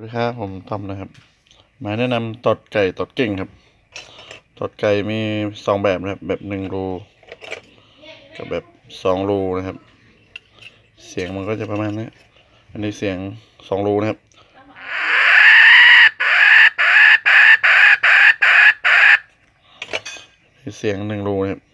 สวัสดีครับผมต้อมนะครับ มาแนะนำตอดไก่ตอดเก่งครับ ตอดไก่มีสองแบบนะครับ แบบหนึ่งรูกับแบบสองรูนะครับ เสียงมันก็จะประมาณนี้อันนี้เสียงสองรูนะครับเสียงหนึ่งรูนะครับ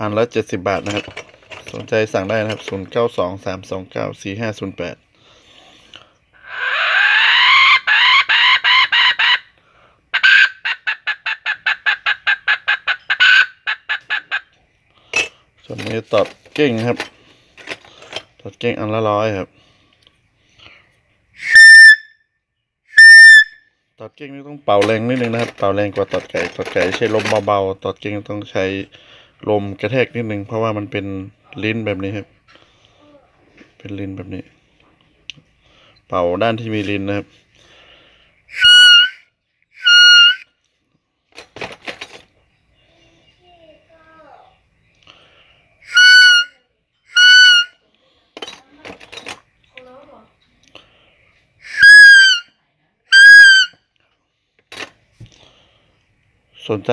อันละเจ็ดสิบบาทนะครับ สนใจสั่งได้นะครับศูนย์เก้าสองสามสองเก้าสี่ห้าศูนย์แปดส่วนนี้ตอดเก่งครับ ตอดเก่งอันละร้อยครับ ตอดเก่งนี่ต้องเป่าแรงนิดนึงนะครับ เป่าแรงกว่าตอดไก่ ตอดไก่ใช้ลมเบาๆ ตอดเก่งต้องใช้ ลมกระแทกนิดนึงเพราะว่ามันเป็นลิ้นแบบนี้ครับ เป็นลิ้นแบบนี้ เป่าด้านที่มีลิ้นนะครับ สนใจ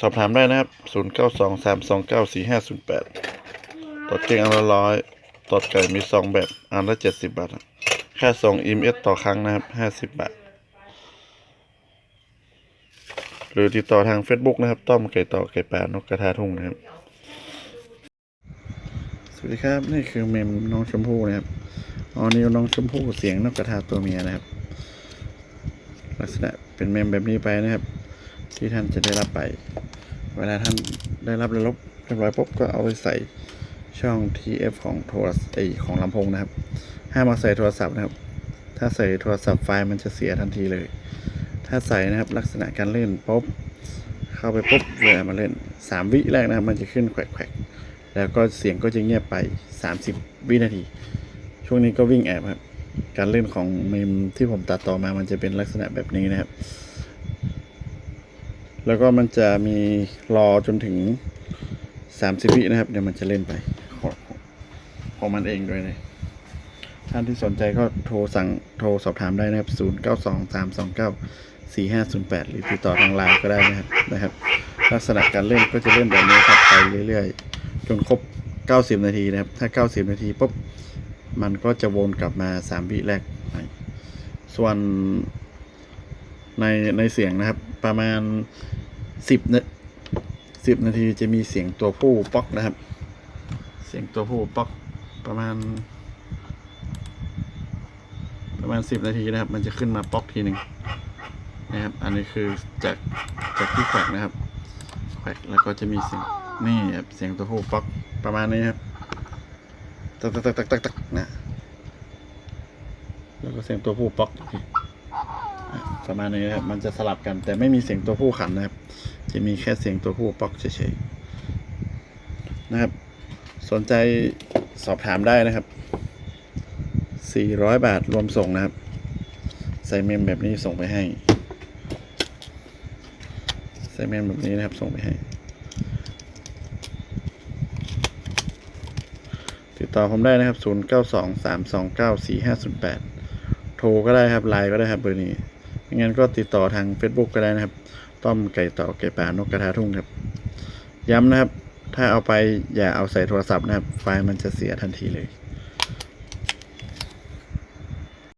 สอบถามได้นะครับ 0 9 2 3 2 9 4 5 0 8ตอดเก่งอันละร้อยตอดไก่มีสองแบบอันละเจ็ดสิบบาทครับค่าส่งอิมเอสต่อครั้งนะครับห้าสิบบาท หรือติดต่อทาง Facebook นะครับ ต้อมไก่ต่อไก่ป่านกกระทาทุ่งนะครับ สวัสดีครับ นี่คือเมมน้องชมพู่นะครับออนิวน้องชมพู่เสียงนกกระทาตัวเมียนะครับ ลักษณะเป็นเมมแบบนี้ไปนะครับ ที่ท่านจะได้รับไป เวลาท่านได้รับระลบเรียบร้อยปุ๊บก็เอาไปใส่ช่อง TF ของโทรศัพท์ของลำโพงนะครับ ห้ามเอาใส่โทรศัพท์นะครับ ถ้าใส่โทรศัพท์ไฟล์มันจะเสียทันทีเลย ถ้าใส่นะครับลักษณะการเล่นปุ๊บเข้าไปปุ๊บเวลามาเล่น 3 วิแรกนะครับมันจะขึ้นแขวกๆแล้วก็เสียงก็จะเงียบไป 30 วินาที ช่วงนี้ก็วิ่งแอบครับ การเล่นของเมมที่ผมตัดต่อมามันจะเป็นลักษณะแบบนี้นะครับ แล้วก็มันจะมีรอจนถึงสามสิบวินะครับ เดี๋ยวมันจะเล่นไป ของมันเองด้วยเลยท่านที่สนใจก็โทรสั่งโทรสอบถามได้นะครับ 0 9 2 3 2 9 4 5 0 8 หรือติดต่อทางไลน์ก็ได้นะครับนะครับ ลักษณะการเล่นก็จะเล่นแบบนี้ครับไปเรื่อยๆ จนครบ 90 นาทีนะครับ ถ้า 90 นาทีปุ๊บมันก็จะวนกลับมา 3 วิแรก ส่วน ในในเสียงนะครับ ประมาณสิบนาสิบนาทีจะมีเสียงตัวผู้ป๊อกนะครับ เสียงตัวผู้ป๊อกประมาณ ประมาณสิบนาทีนะครับ มันจะขึ้นมาป๊อกทีหนึ่งนะครับ อันนี้คือจากจากที่แขวกนะครับแขวกแล้วก็จะมีเสียงนี่ครับเสียงตัวผู้ป๊อกประมาณนี้ครับตักตักตักตักตักนะแล้วก็เสียงตัวผู้ป๊อกอีก ประมาณนี้นะครับ มันจะสลับกัน แต่ไม่มีเสียงตัวผู้ขันนะครับ จะมีแค่เสียงตัวผู้ป๊อกเฉยๆนะครับ สนใจสอบถามได้นะครับ 400 บาทรวมส่งนะครับ ใส่เมมแบบนี้ส่งไปให้ ใส่เมมแบบนี้นะครับ ส่งไปให้ ติดต่อผมได้นะครับ 0923294508 โทรก็ได้ครับ ไลน์ก็ได้ครับเบอร์นี้ งั้นก็ติดต่อทาง Facebook ก็ได้นะครับ ต้อมไก่ต่อไก่ป่านกกระทาทุ่งครับ ย้ำนะครับ ถ้าเอาไปอย่าเอาใส่โทรศัพท์นะครับ ไฟล์มันจะเสียทันทีเลย